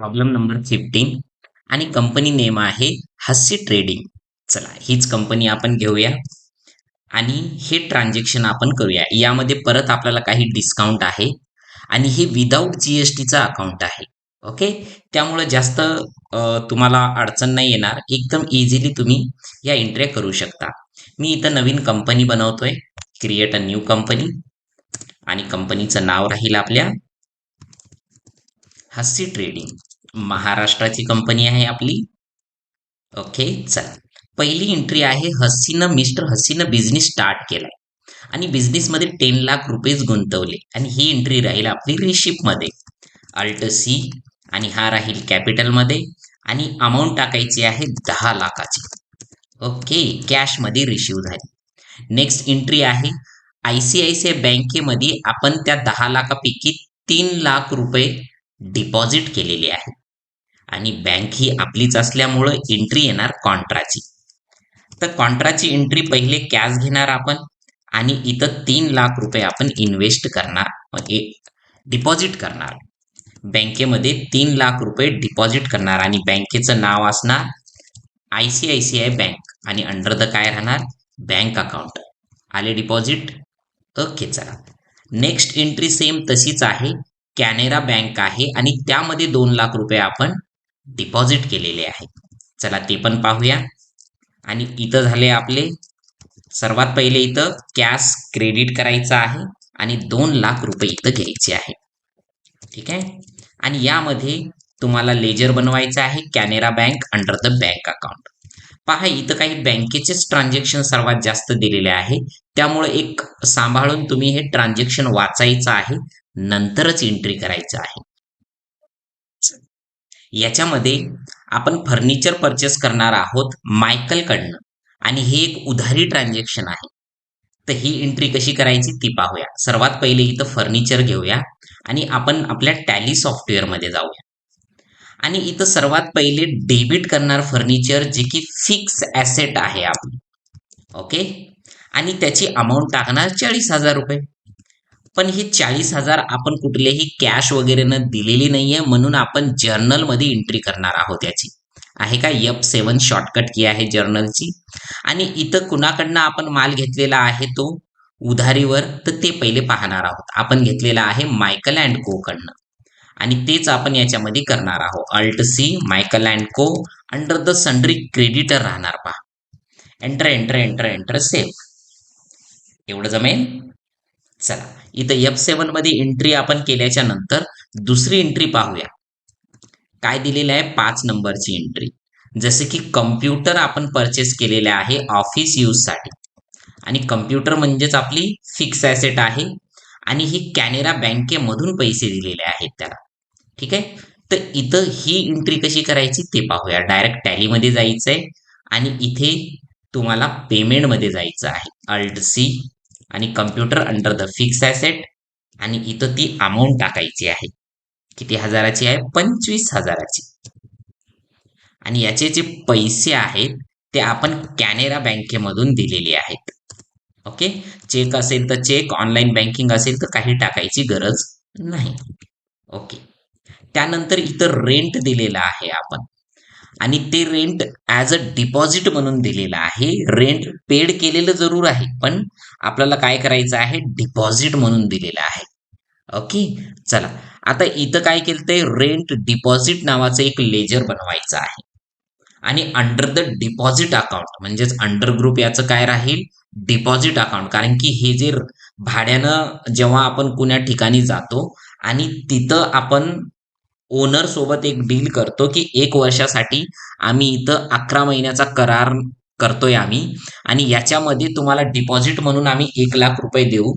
Problem number fifteen आणि company name आहे हस्सी ट्रेडिंग चला हीच कंपनी आपण घेऊया. आणि हे ट्रान्झॅक्शन आपण करूया. यामध्ये परत आपल्याला काही डिस्काउंट आहे. आणि हे विदाऊट जी एस अकाउंट आहे. ओके त्यामुळे जास्त तुम्हाला अडचण नाही येणार. एकदम इझिली तुम्ही या एंट्र्या करू शकता. मी इथं नवीन कंपनी बनवतोय. क्रिएट अ न्यू कंपनी आणि कंपनीचं नाव राहील आपल्या हस्सी ट्रेडिंग महाराष्ट्राची कंपनी आहे आपली. ओके चल. पहिली एंट्री आहे हसीनं मिस्टर हसीनं बिझनेस स्टार्ट केलाय आणि बिझनेसमध्ये टेन लाख रुपयेच गुंतवले. आणि ही एंट्री राहील आपली रिशिपमध्ये अल्ट सी आणि हा राहील कॅपिटलमध्ये आणि अमाऊंट टाकायची आहे दहा लाखाची. ओके कॅशमध्ये रिसिव्ह झाली. नेक्स्ट एंट्री आहे I C I C I बँकेमध्ये आपण त्या दहा लाखापैकी तीन लाख रुपये डिपॉझिट केलेले आहे आणि बँक ही आपलीच असल्यामुळं एंट्री येणार कॉन्ट्राची तर कॉन्ट्राची एंट्री पहिले कॅश घेणार आपण आणि इथं तीन लाख रुपये आपण इन्व्हेस्ट करणार म्हणजे डिपॉझिट करणार. बँकेमध्ये तीन लाख रुपये डिपॉझिट करणार आणि बँकेचं नाव असणार I C I C I bank आणि अंडर द काय राहणार? बँक अकाउंट आले डिपॉझिट ओके चला. नेक्स्ट एंट्री सेम तशीच आहे. कॅनेरा बँक आहे आणि त्यामध्ये दोन लाख रुपये आपण डिपॉझिट केलेले आहे चला ते पण पाहूया. आणि इथं झाले आपले. सर्वात पहिले इथं कॅश क्रेडिट करायचं आहे आणि दोन लाख रुपये इथं घ्यायचे आहे. ठीक आहे? आणि यामध्ये तुम्हाला लेजर बनवायचं आहे Canara bank under the bank account पहा इथं काही बँकेचेच ट्रान्झॅक्शन सर्वात जास्त दिलेले आहे. त्यामुळे एक सांभाळून तुम्ही हे ट्रान्झॅक्शन वाचायचं आहे. नंतरच एंट्री करायचं आहे. याच्यामध्ये आपण फर्निचर परचेस करणार आहोत मायकलकडनं. आणि हे एक उधारी ट्रान्झॅक्शन आहे. तर ही एंट्री कशी करायची ती पाहूया. सर्वात पहिले इथं फर्निचर घेऊया. आणि आपण आपल्या टॅली सॉफ्टवेअरमध्ये जाऊया. आणि इथं सर्वात पहिले डेबिट करणार फर्निचर जे की फिक्स ॲसेट आहे आपली. ओके आणि त्याची अमाऊंट टाकणार चाळीस हजार रुपये. पण हे चाळीस हजार आपण कुठलेही कॅश वगैरे न दिलेली नाहीये म्हणून आपण जर्नलमध्ये एंट्री करणार आहोत याची. आहे का? यप सेवन शॉर्टकट की आहे जर्नलची आणि इथं कुणाकडनं आपण माल घेतलेला आहे तो? उधारीवर. तर ते पहिले पाहणार आहोत. आपण घेतलेला आहे मायकल अँड को कडनं. आणि तेच आपण याच्यामध्ये करणार आहोत. Alt C Michael and co under the sundry creditor राहणार पहा. Enter enter enter enter save एवढं जमेल? चला. इथं एफ सेवनमध्ये एंट्री आपण केल्याच्यानंतर दुसरी एंट्री पाहूया. काय दिलेलं आहे? पाच नंबरची एंट्री जसे की कम्प्युटर आपण परचेस केलेले आहे ऑफिस यूजसाठी आणि कम्प्युटर म्हणजेच आपली फिक्स ॲसेट आहे. आणि ही कॅनेरा बँकेमधून पैसे दिलेले आहेत त्याला. ठीक आहे? तर इथं ही एंट्री कशी करायची ते पाहूया. डायरेक्ट टॅलीमध्ये जायचं आहे आणि इथे तुम्हाला पेमेंटमध्ये जायचं आहे. अल्ट सी आणि computer under the fix asset आणि इथं ती अमाऊंट टाकायची आहे. किती हजाराची आहे? पंचवीस हजाराची. आणि याचे जे पैसे आहेत ते आपण कॅनेरा बँकेमधून दिलेले आहेत. ओके? चेक असेल तर चेक ऑनलाईन बँकिंग असेल तर काही टाकायची गरज नाही. ओके? त्यानंतर इथं रेंट दिलेलं आहे आपण. आणि ते रेंट ॲज अ डिपॉझिट म्हणून दिलेलं आहे. रेंट पेड केलेलं जरूर आहे पण आपल्याला काय करायचं आहे? डिपॉझिट म्हणून दिलेलं आहे. ओके चला. आता इथं काय केलं ते रेंट डिपॉझिट नावाचं एक लेजर बनवायचं आहे. आणि अंडर द डिपॉझिट अकाउंट म्हणजेच अंडर ग्रुप याचं काय राहील? डिपॉझिट अकाउंट कारण की हे जे भाड्यानं जेव्हा आपण कुण्या ठिकाणी जातो आणि तिथं आपण ओनर सोबत एक डील करतो की एक वर्षासाठी आम्ही इथं अकरा महिन्याचा करार करतोय आम्ही. आणि याच्यामध्ये तुम्हाला डिपॉझिट म्हणून आम्ही एक लाख रुपये देऊ.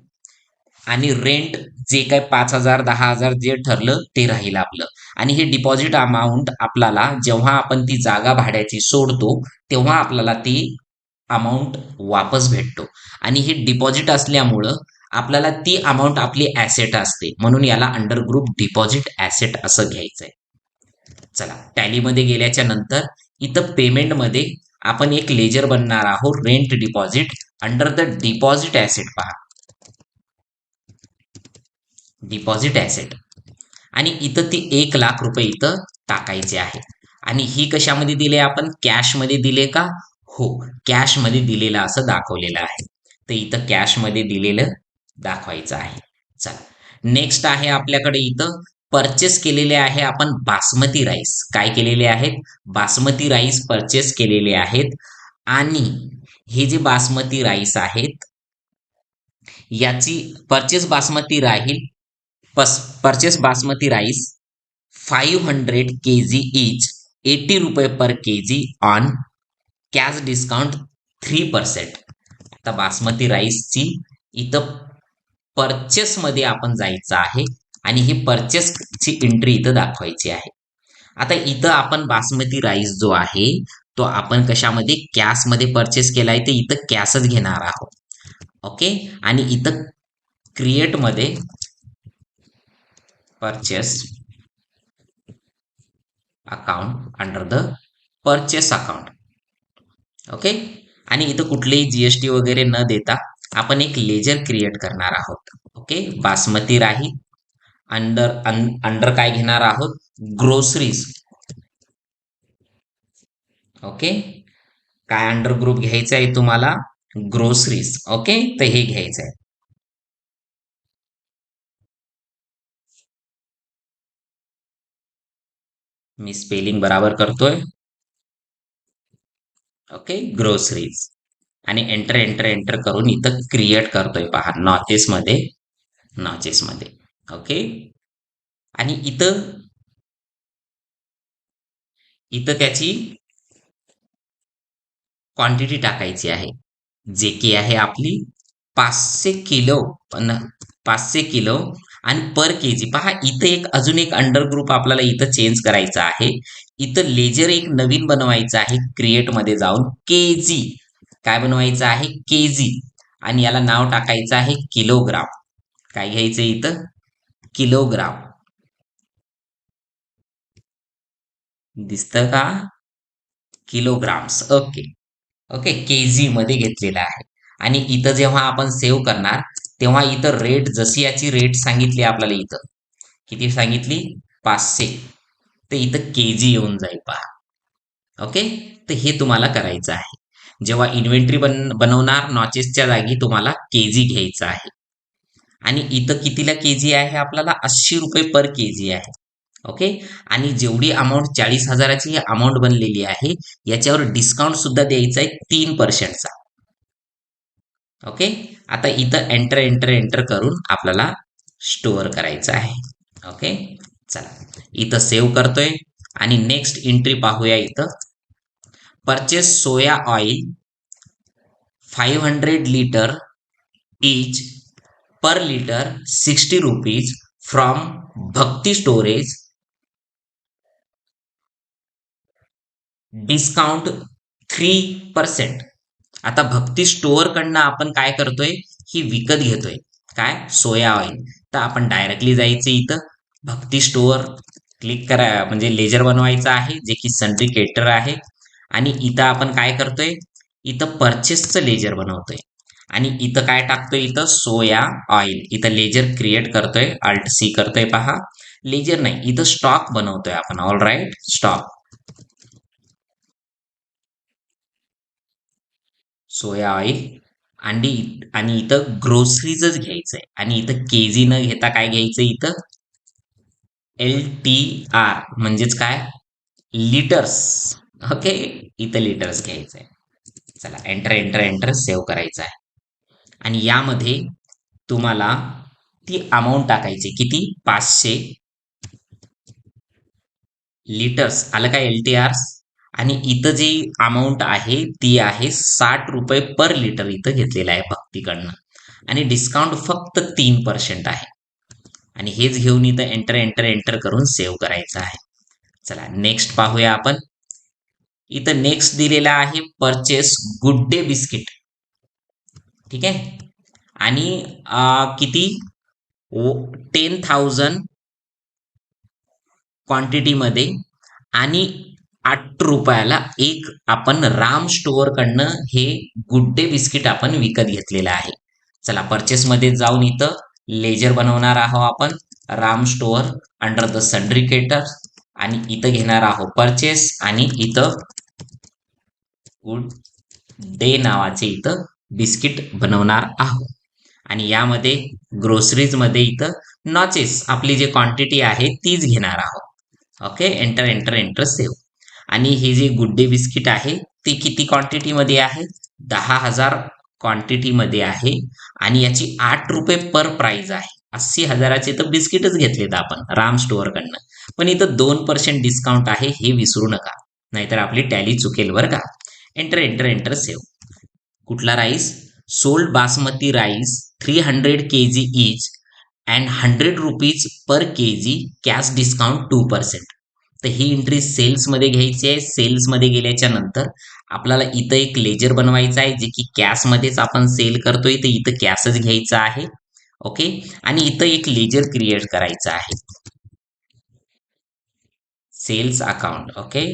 आणि रेंट जे काय पाच हजार दहा हजार जे ठरलं ते राहील आपलं. आणि हे डिपॉझिट अमाऊंट आपल्याला जेव्हा आपण ती जागा भाड्याची सोडतो तेव्हा आपल्याला ती अमाऊंट वापस भेटतो. आणि हे डिपॉझिट असल्यामुळं आपल्याला ती अमाऊंट आपली ऍसेट असते. म्हणून याला अंडर ग्रुप डिपॉझिट ऍसेट असं घ्यायचंय. चला टॅलीमध्ये गेल्याच्यानंतर इथं पेमेंटमध्ये आपण एक लेजर बनणार आहोत rent deposit under the deposit asset पहा. डिपॉझिट ॲसेट आणि इथं ती एक लाख रुपये इथं टाकायचे आहे. आणि ही कशामध्ये दिले आपण? कॅशमध्ये दिले का? हो कॅशमध्ये दिलेलं असं दाखवलेलं आहे. तर इथं कॅशमध्ये दिलेलं दाखवायचं आहे. चला. नेक्स्ट आहे आपल्याकडे इथं परचेस केलेले आहे आपण बासमती राईस काय केलेले आहेत? बासमती राईस परचेस केलेले आहेत. आणि हे जे बासमती राईस आहेत याची परचेस बासमती राहील पस purchase basmati rice five hundred K G each eighty रुपये per K G on cash discount three percent आता बासमती राईसची इथं परचेसमध्ये आपण जायचं आहे आणि ही परचेसची एंट्री इथं दाखवायची आहे. आता इथं आपण बासमती राईस जो आहे तो आपण कशामध्ये कॅशमध्ये परचेस केलाय ते इथं कॅशच घेणार आहोत. ओके आणि इथं क्रिएटमध्ये purchase account under the purchase account okay आणि इथं कुठलेही जीएसटी वगैरे न देता आपण एक लेजर क्रिएट करणार आहोत. ओके बासमती राही अंडर अंडर काय घेणार आहोत? ग्रोसरीज ओके काय अंडर ग्रुप घ्यायचं आहे तुम्हाला? ग्रोसरीज ओके तर हे घ्यायचं आहे मी स्पेलिंग बराबर करतोय. ओके ग्रोसरीज आणि एंटर एंटर एंटर करून इथं क्रिएट करतोय पहा नॉचेसमध्ये मध्ये मध्ये. ओके आणि इथं इथं त्याची क्वांटिटी टाकायची आहे. जे की आहे आपली पाचशे किलो पाचशे किलो आणि पर के जी पहा इथं एक अजून एक अंडर ग्रुप आपल्याला इथं चेंज करायचा आहे. इथं लेजर एक नवीन बनवायचं आहे क्रिएटमध्ये जाऊन के जी काय बनवायचं आहे? केजी. आणि याला नाव टाकायचं आहे किलोग्राम. काय घ्यायचं इथं? किलोग्राम. दिसतं का? किलोग्राम्स. ओके. ओके केजी मध्ये घेतलेलं आहे. आणि इथं जेव्हा आपण सेव्ह करणार तेव्हा इथं रेट जशी याची रेट सांगितली आपल्याला इथं. किती सांगितली? पाचशे. तर इथं केजी येऊन जाईल पहा. ओके? तर हे तुम्हाला करायचं आहे. जेव्हा इन्व्हेंटरी बन बनवणार नॉचेसच्या जागी तुम्हाला केजी घ्यायचं आहे. आणि इथं कितीला केजी आहे? आपल्याला अस्सी रुपये पर केजी आहे. ओके आणि जेवढी अमाऊंट चाळीस हजाराची अमाऊंट बनलेली आहे याच्यावर डिस्काउंट सुद्धा द्यायचा आहे तीन पर्सेंटचा ओके आता इथं एंटर एंटर एंटर करून आपल्याला स्टोअर करायचं आहे. ओके चला. इथं सेव्ह करतोय. आणि नेक्स्ट एंट्री पाहूया इथं. Purchase soya oil five hundred litre each per litre sixty rupees from Bhakti storage discount three percent आता भक्ती स्टोअर कडनं आपण काय करतोय? ही विकत घेतोय. काय? सोया ऑइल तर आपण डायरेक्टली जायचं इथं. भक्ती स्टोअर क्लिक करा. म्हणजे लेजर बनवायचं आहे. जे की संड्रिकेटर आहे. आणि इथं आपण काय करतोय? इथं परचेसचं लेजर बनवतोय. आणि इथं काय टाकतोय? इथं सोया ऑइल इथं लेजर क्रिएट करतोय. अल्ट सी करतोय पहा. लेजर नाही इथं स्टॉक बनवतोय आपण. All right stock soya oil आणि आणि इथं ग्रोसरीजच घ्यायचंय. आणि इथं के जी न घेता काय घ्यायचं इथं? एल टी आर म्हणजेच काय? Litres okay? इथं लिटर्स घ्यायचंय. चला एंटर एंटर एंटर सेव्ह करायचं आहे आणि यामध्ये तुम्हाला ती अमाऊंट टाकायची किती? पाचशे. लिटर्स आलं का एल टी आर्स आणि इथं जी अमाऊंट आहे ती आहे साठ रुपये पर लिटर इथं घेतलेलं आहे भक्तीकडनं. आणि डिस्काउंट फक्त तीन पर्सेंट आहे. आणि हेच घेऊन इथं एंटर एंटर एंटर करून सेव्ह करायचं आहे. चला नेक्स्ट पाहूया आपण. इथं नेक्स्ट दिलेला आहे परचेस गुड डे बिस्किट ठीक आहे? आणि किती? टेन थाउजंड क्वांटिटीमध्ये आणि आठ रुपयाला एक आपण राम स्टोअर कडनं हे गुड डे बिस्किट आपण विकत घेतलेलं आहे. चला परचेसमध्ये जाऊन इथं लेजर बनवणार आहोत आपण. Ram store under the sundry creditor आणि इथं घेणार आहोत. परचेस आणि इथं गुड डे नावाचे इथं बिस्किट बनवणार आहोत. आणि यामध्ये ग्रोसरीजमध्ये इथं नॉचेस आपली जी क्वांटिटी आहे तीच घेणार आहोत. Okay enter enter enter save आणि हे जे गुड डे बिस्किट आहे ते किती क्वांटिटीमध्ये आहे? दहा हजार क्वांटिटीमध्ये आहे. आणि याची आठ रुपये पर प्राइस आहे. अस्सी हजाराचे तर बिस्किटच घेतलेत आपण राम स्टोअरकडनं पण इथं दोन पर्सेंट डिस्काउंट आहे हे विसरू नका. नाहीतर आपली टॅली चुकेल बरं का. एंटर एंटर एंटर सेव्ह कुठला rice sold basmati rice three hundred K G each and hundred rupees per K G cash discount two percent तर ही एंट्री सेल्समध्ये घ्यायची आहे. सेल्समध्ये गेल्याच्यानंतर आपल्याला इथं एक लेजर बनवायचं आहे जे की कॅशमध्येच आपण सेल करतोय. तर इथं कॅशच घ्यायचं आहे. ओके? आणि इथं एक लेजर क्रिएट करायचं आहे. Sales account okay?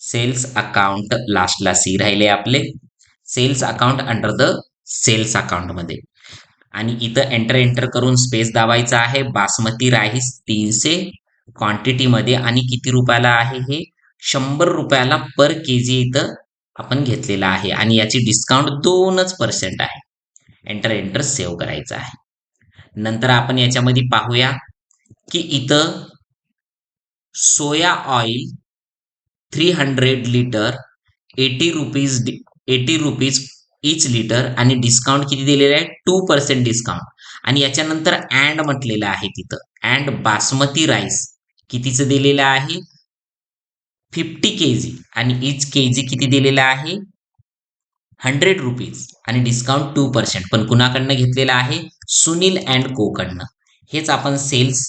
Sales account लास्टला सी राहिले आपले. Sales account under the sales अकाउंटमध्ये आणि इथं एंटर एंटर करून स्पेस दाबायचा आहे. बासमती राईस तीनशे क्वांटिटीमध्ये आणि किती रुपयाला आहे हे? शंभर रुपयाला पर के जी इथं आपण घेतलेला आहे. आणि याची डिस्काउंट दोनच पर्सेंट आहे. एंटर एंटर सेव्ह करायचं आहे. नंतर आपण याच्यामध्ये पाहूया की इथं soya oil three hundred litre eighty rupees eighty rupees each litre आणि डिस्काउंट किती दिलेलं आहे? टू पर्सेंट डिस्काउंट आणि याच्यानंतर अँड म्हटलेलं आहे तिथं. अँड बासमती राईस कितीचं दिलेलं आहे? फिफ्टी के जी आणि इच के जी किती दिलेलं आहे? हंड्रेड रुपीज आणि डिस्काउंट टू पर्सेंट पण कुणाकडनं घेतलेलं आहे? सुनील अँड कोकडनं हेच आपण सेल्स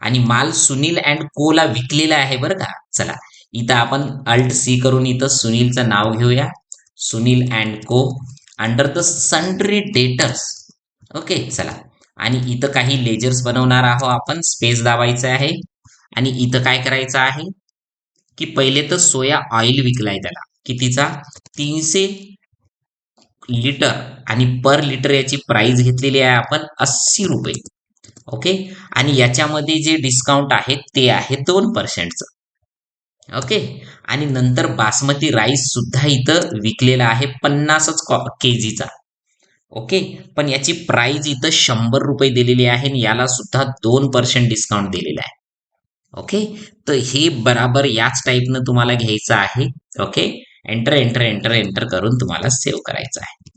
आणि माल सुनील अँड कोला विकलेला आहे बरं का? चला इथं आपण अल्ट सी करून इथं सुनीलचं नाव घेऊया. Sunil and co under the sundry debtors okay चला. आणि इथं काही लेजर्स बनवणार आहोत आपण. स्पेस दाबायचं आहे. आणि इथं काय करायचं आहे? की पहिले तर सोया ऑइल विकलाय त्याला. कितीचा तीनशे लिटर आणि पर लिटर याची प्राइस घेतलेली आहे आपण अस्सी रुपये. ओके आणि याच्यामध्ये जे डिस्काउंट आहे ते आहे दोन पर्सेंटचं ओके आणि नंतर बासमती राईस सुद्धा इथं विकलेला आहे पन्नासच के जीचा ओके पण याची प्राइस इथं शंभर रुपये दिलेली आहे आणि याला सुद्धा दोन पर्सेंट डिस्काउंट दिलेला आहे. ओके तर हे बराबर याच टाईपनं तुम्हाला घ्यायचं आहे. Okay enter enter enter enter करून तुम्हाला सेव्ह करायचं आहे.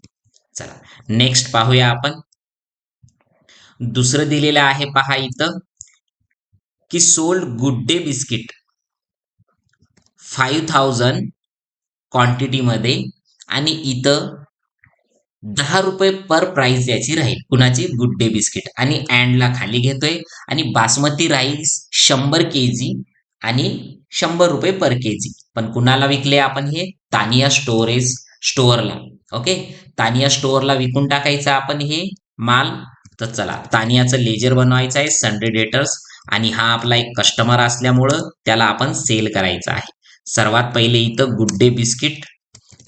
चला नेक्स्ट पाहूया आपण. दुसरं दिलेलं आहे पहा इथं की sold Good Day biscuit five thousand क्वांटिटीमध्ये आणि इथं दहा रुपये पर प्राइस याची राहील. कुणाची? Good Day biscuit. आणि अँडला खाली घेतोय. आणि बासमती राईस शंभर के जी आणि शंभर रुपये पर के जी पण कुणाला विकले आपण हे? तानिया स्टोरेज स्टोअरला. ओके? तानिया स्टोअरला विकून टाकायचं आपण हे माल? तर चला तानियाचं लेजर बनवायचं आहे संडे डेटर्स आणि हा आपला एक कस्टमर असल्यामुळं त्याला आपण सेल करायचा आहे. सर्वात पहिले इथं Good Day biscuit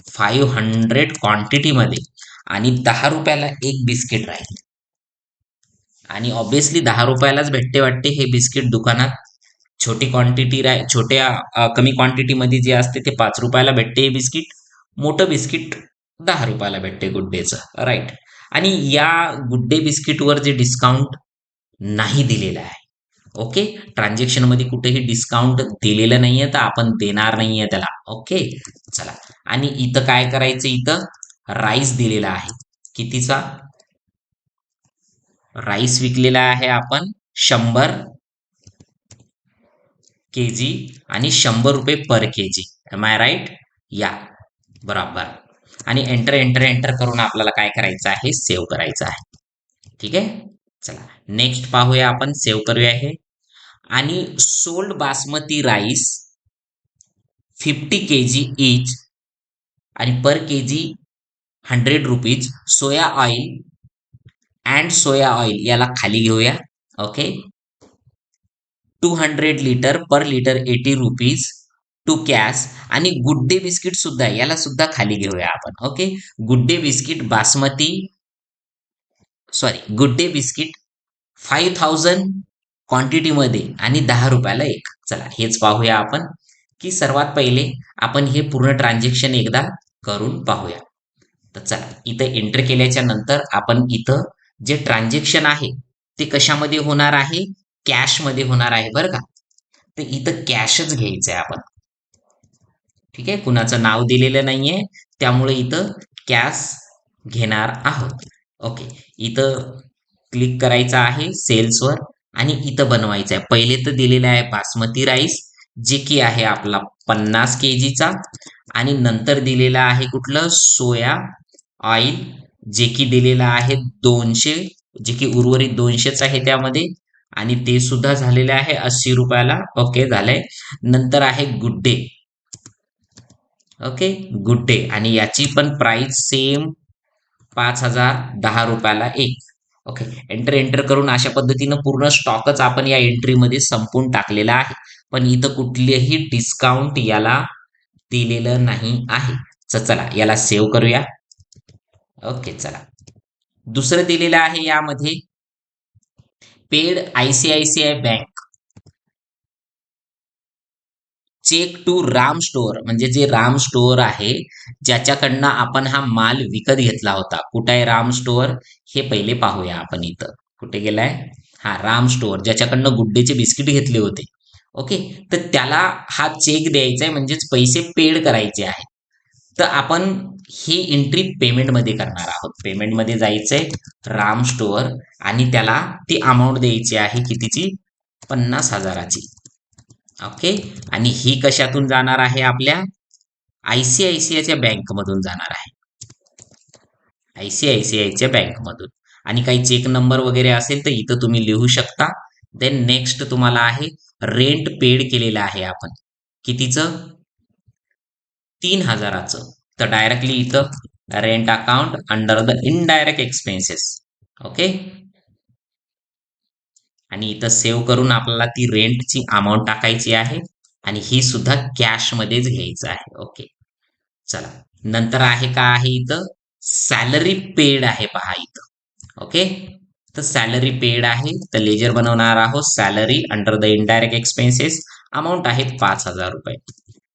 five hundred क्वांटिटीमध्ये आणि दहा रुपयाला एक बिस्किट राहील. आणि ऑब्विसली दहा रुपयालाच भेटते वाटते हे बिस्किट दुकानात. छोटी क्वांटिटी राह छोट्या कमी क्वांटिटीमध्ये जे असते ते पाच रुपयाला भेटते हे बिस्किट. मोठं बिस्किट दहा रुपयाला भेटते गुड डेचं राईट आणि या गुड डे बिस्किटवर जे डिस्काउंट नाही दिलेलं आहे ओके ट्रान्झॅक्शनमध्ये कुठेही डिस्काउंट दिलेलं नाहीये तर आपण देणार नाहीये त्याला ओके चला. आणि इथं काय करायचं इथं? राईस दिलेला आहे. कितीचा? राईस विकलेला आहे आपण शंभर. के जी आणि शंभर रुपये per K G am I right या बरोबर. आणि एंटर एंटर एंटर करून आपल्याला काय करायचं आहे? सेव्ह करायचं आहे. ठीक आहे? चला. नेक्स्ट पाहूया आपण. सेव्ह करूया हे. आणि sold basmati rice fifty K G each आणि per K G hundred rupees soya oil and soya oil याला खाली घेऊया. Okay two hundred litre per litre eighty rupees to cash आणि गुड डे बिस्किट सुद्धा याला सुद्धा खाली घेऊया आपण okay Good Day biscuit basmati sorry Good Day biscuit five thousand क्वांटिटीमध्ये आणि दहा रुपयाला एक. चला हेच पाहूया आपण की सर्वात पहिले आपण हे पूर्ण ट्रान्झॅक्शन एकदा करून पाहूया. तर चला इथं एंटर केल्याच्यानंतर आपण इथं जे ट्रान्झॅक्शन आहे ते कशामध्ये होणार आहे? कॅशमध्ये होणार आहे बरं का? तर इथं कॅशच घ्यायचं आहे आपण. ठीक आहे? कुणाचं नाव दिलेलं नाहीये त्यामुळे इथं कॅश घेणार आहोत. ओके. इथं क्लिक करायचं आहे सेल्सवर आणि इथं बनवायचं आहे. पहिले तर दिलेलं आहे बासमती राईस जे की आहे आपला पन्नास के जीचा आणि नंतर दिलेला आहे कुठलं? सोया ऑइल जे की दिलेलं आहे दोनशे जे की उर्वरित दोनशेच आहे त्यामध्ये. आणि ते सुद्धा झालेले आहे अस्सी रुपयाला. ओके झालंय. नंतर आहे Good Day okay Good Day आणि याची पण प्राइस सेम पाच हजार दहा रुपयाला एक. ओके एंटर एंटर करून अशा पद्धतीनं पूर्ण स्टॉकच आपण या एंट्रीमध्ये संपून टाकलेला आहे. पण इथं कुठलेही डिस्काउंट याला दिलेलं नाही आहे. चला याला सेव्ह करूया. ओके चला. दुसरं दिलेलं आहे यामध्ये paid ICICI bank cheque to Ram store म्हणजे जे राम स्टोअर आहे ज्याच्याकडनं आपण हा माल विकत घेतला होता. कुठे आहे राम स्टोअर हे पहिले पाहूया आपण इथं. कुठे गेलाय? हा राम स्टोअर ज्याच्याकडनं गुड्डेचे बिस्किट घेतले होते. ओके तर त्याला हा चेक द्यायचा आहे म्हणजेच पैसे पेड करायचे आहे तर आपण ही एंट्री पेमेंटमध्ये करणार आहोत. पेमेंटमध्ये जायचंय राम स्टोअर आणि त्याला ती अमाऊंट द्यायची आहे कितीची? पन्नास हजाराची. ओके आणि ही कशातून जाणार आहे आपल्या? आयसीआयसीआयच्या बँकमधून जाणार आहे. आयसीआयसीआयच्या बँकमधून आणि काही चेक नंबर वगैरे असेल तर इथं तुम्ही लिहू शकता. देन नेक्स्ट तुम्हाला आहे रेंट पेड केलेलं आहे आपण. कितीचं? तीन हजाराचं. तर डायरेक्टली इथं rent account under the indirect expenses okay आणि इथं सेव्ह करून आपल्याला ती रेंटची अमाऊंट टाकायची आहे आणि ही सुद्धा कॅशमध्येच घ्यायचं आहे. ओके चला. नंतर आहे का आहे इथं? सॅलरी पेड आहे पहा इथं. ओके तर सॅलरी पेड आहे. तर लेजर बनवणार आहोत. Salary under the indirect expenses amount आहेत पाच हजार रुपये.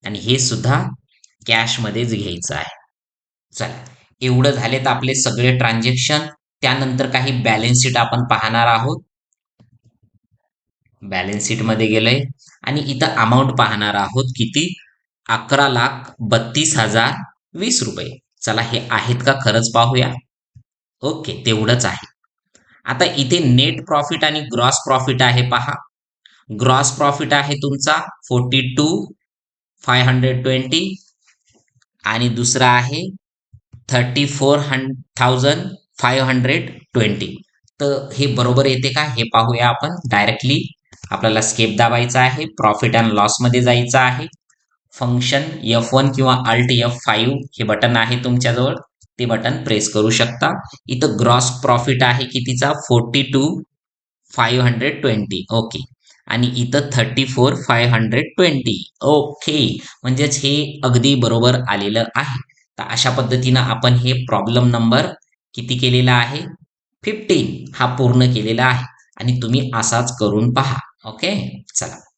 आणि हे सुद्धा कॅशमध्येच घ्यायचं आहे. चला. एवढं झालेत आपले सगळे ट्रान्झॅक्शन त्यानंतर काही बॅलन्स शीट आपण पाहणार आहोत. बॅलन्स शीटमध्ये गेलंय. आणि इथं अमाऊंट पाहणार आहोत किती? अकरा लाख बत्तीस हजार वीस रुपये. चला हे आहेत का खरंच पाहूया. ओके तेवढंच आहे. आता इथे नेट प्रॉफिट आणि ग्रॉस प्रॉफिट आहे पहा. ग्रॉस प्रॉफिट आहे तुमचा forty two five hundred twenty आणि दुसरा आहे thirty four hundred thousand five hundred twenty तर हे बरोबर येते का? हे पाहूया आपण डायरेक्टली आपल्याला स्केप दाबायचा आहे प्रॉफिट अँड लॉसमध्ये जायचं आहे. फंक्शन एफ वन किंवा अल्ट एफ फाईव्ह हे बटन आहे तुमच्याजवळ. ते बटन प्रेस करू शकता. इथं ग्रॉस प्रॉफिट आहे कितीचा? Forty two five hundred twenty okay आणि इथं thirty four five hundred twenty okay म्हणजेच हे अगदी बरोबर आलेलं आहे. तर अशा पद्धतीनं आपण हे प्रॉब्लेम नंबर किती केलेला आहे? फिफ्टीन हा पूर्ण केलेला आहे. आणि तुम्ही असाच करून पहा. ओके चला.